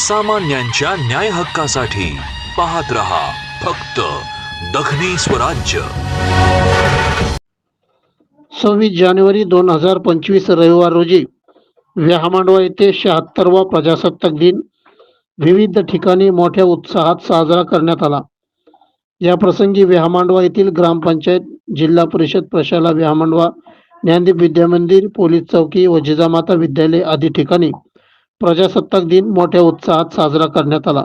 सामान्यांच्या न्याय हक्कासाठी पाहत रहा फक्त दखनी स्वराज्य सव्वीस जानेवारी दोन हजार पंचवीस रविवार रोजी व्याहामांडवा येथे शहात्तरवा प्रजासत्ताक दिन विविध ठिकाणी मोठ्या उत्साहात साजरा करण्यात आला. या प्रसंगी व्याहामांडवा येथील ग्रामपंचायत जिल्हा परिषद प्रशाला व्याहामांडवा ज्ञानदीप विद्यामंदिर पोलीस चौकी व जिजामाता विद्यालय आदी ठिकाणी प्रजासत्ताक दिन मोठ्या उत्साहात साजरा करण्यात आला.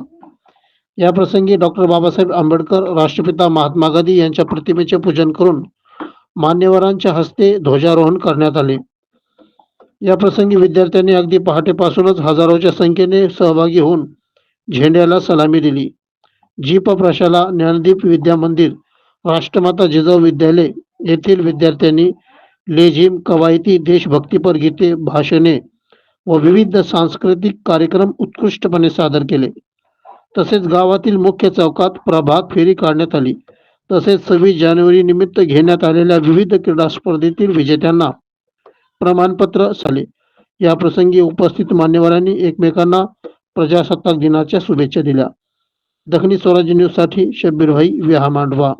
या प्रसंगी डॉक्टर बाबासाहेब आंबेडकर राष्ट्रपिता महात्मा गांधी यांच्या प्रतिमेचे पूजन करून मान्यवरांच्या हस्ते ध्वजारोहण करण्यात आले. या प्रसंगी विद्यार्थ्यांनी अगदी पहाटेपासूनच हजारोच्या संख्येने सहभागी होऊन झेंड्याला सलामी दिली. जीप प्रशाला ज्ञानदीप विद्या मंदिर राष्ट्रमाता जिजाऊ विद्यालय येथील विद्यार्थ्यांनी लेझिम कवायती देशभक्तीपर गीते भाषणे व विविध सांस्कृतिक कार्यक्रम उत्कृष्टपणे सादर केले. तसेच गावातील मुख्य चौकात प्रभात फेरी काढण्यात आली. तसेच सव्वीस जानेवारी निमित्त घेण्यात आलेल्या विविध क्रीडा स्पर्धेतील विजेत्यांना प्रमाणपत्र झाले. या प्रसंगी उपस्थित मान्यवरांनी एकमेकांना प्रजासत्ताक दिनाच्या शुभेच्छा दिल्या. दखनी स्वराज्य न्यूजसाठी शब्बीर भाई विहा मांडवा